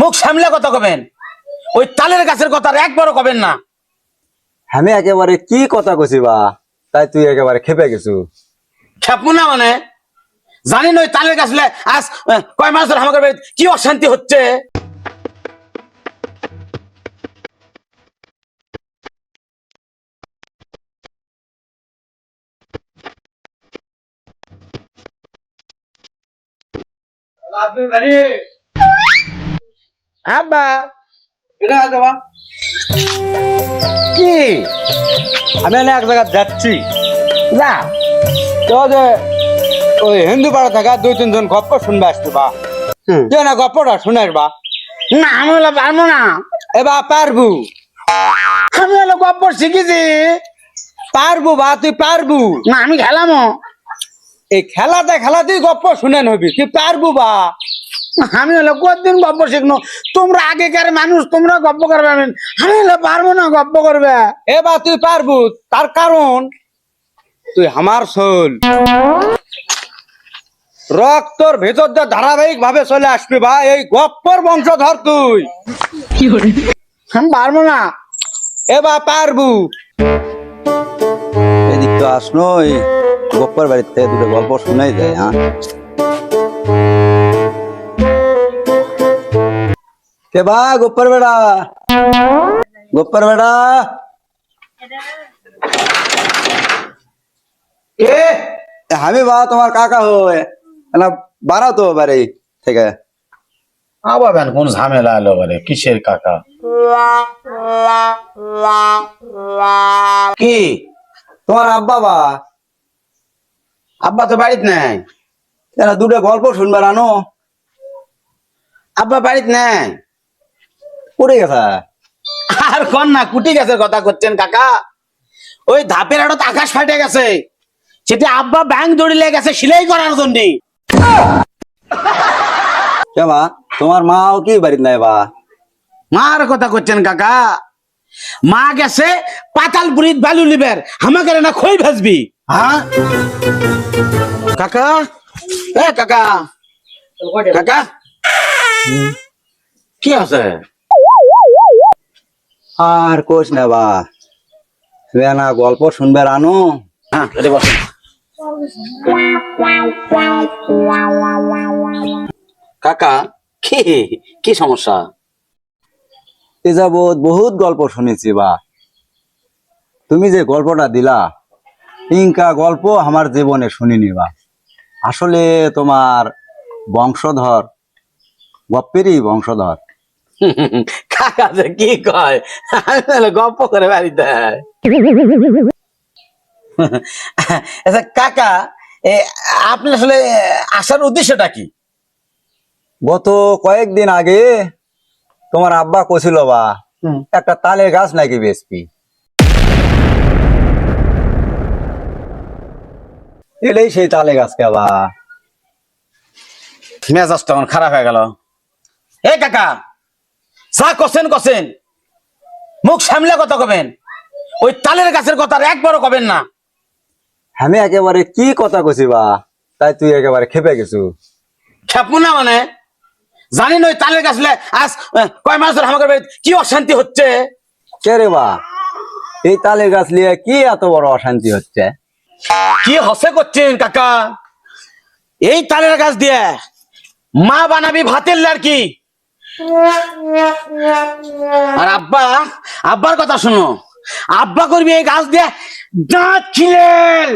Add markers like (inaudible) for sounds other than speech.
মুখ সামলে কথা কবেন। ওই তালের গাছের কথা একবারও কবেন না। আমি একেবারে কি কথা কছি বা? তাই তুই একেবারে খেপে গেছু। খেপু না মানে? জানি না ওই তালের গাছ লে আজ কয় মাস ধরে আমাদের বাড়িতে কি অশান্তি হচ্ছে? আব্বা। কি? আমি না এক জায়গায় যাচ্ছি। যা। তো যে ওই হিন্দু পাড়া থাকা দুই তিনজন গপ্প শুনবে আসতে বা। তুই না গপ্পটা শুনাস বা। না আমি হলো পারব না। এবার পারবু। আমি হলো গপ্প শিখেছি। পারবু বা তুই পারবু। না আমি খেলামো। এই খেলাতে খেলাতেই গপ্প শুনেন হবি তুই পারবু বা। আমি হলো কতদিন গপ্প শিখনো? তোমরা আগেকার মানুষ তোমরা গপ্প করবে আমি আমি হলো পারব না গপ্প করবে। এবার তুই পারবু তার কারণ তুই আমার সোল রক্তর ভেতর দিয়ে ধারাবাহিক ভাবে চলে আসবি বা এই গপ্পর বংশধর তুই। আমি পারব না। এবার পারবু। এদিক তো আসনো গপ্পর বাড়ির থেকে দুটো গল্প শোনাই যায় হ্যাঁ? কে বা গপ্পর বেড়া? গপ্পর বেড়া? এ আমি বা তোমার কাকা হয়ে। না তো বাড়ি থেকে। আবার বেন কোন ঝামেলা এলো বলে কিসের কাকা? কি? তোমার আব্বা বা? আব্বা তো বাড়িতে নাই। দুটো গল্প শুনবার আনো আব্বা বাড়িতে নাই। পড়ে গেছে। আর কোন না, কুটি গেছে কথা করছেন কাকা। ওই ধাপের আড়ত আকাশ ফাটে গেছে। সেটা আব্বা ব্যাংক দৌড়িলে গেছে সিলাই করার জন্য। তোমার মাও কি বাড়িতে নাই বা? মার কথা করছেন কাকা। মা গেছে পাতাল পাতালপুরিত বালু লিবের আমাকে না খই ভাজবি। হ্যাঁ? কাকা? এ কাকা। কাকা? কি আছে? আর কোচ না বা। না, গল্প শুনবে আনো হ্যাঁ কাকা, কি কি সমস্যা? এ বহুত গল্প শুনেছি বা। তুমি যে গল্পটা দিলা, ইনকা গল্প আমার জীবনে শুনিনি বা। আসলে তোমার বংশধর, গপ্পেরই বংশধর। (laughs) কাকা যে কি কয়? আমি বলে গপ্প করে বাড়িতে আচ্ছা কাকা আসলে আসার উদ্দেশ্যটা কি? গত কয়েকদিন আগে তোমার আব্বা কছিল বা একটা তালের গাছ নাকি বেসপি এটাই সেই তালে গাছ কে বা। মেজাজটা খারাপ হয়ে গেল। এ কাকা যা কছেন কছেন মুখ সামলে কথা কবেন। ওই তালের গাছের কথা একবারও কবেন না। আমি একেবারে কি কথা কছি বা? তাই তুই একেবারে খেপে গেছু। খেপু না মানে? জানি না ওই তালের গাছ লে আজ কয় মাস ধরে আমাদের কি অশান্তি হচ্ছে? কে রে বা? এই তালের গাছ নিয়ে কি এত বড় অশান্তি হচ্ছে? কি হসে করছেন কাকা? এই তালের গাছ দিয়ে মা বানাবি ভাতের লাড়কি। আর আব্বা আব্বার কথা শুনো। আব্বা করবি এই গাছ দিয়ে দাঁত খিলেল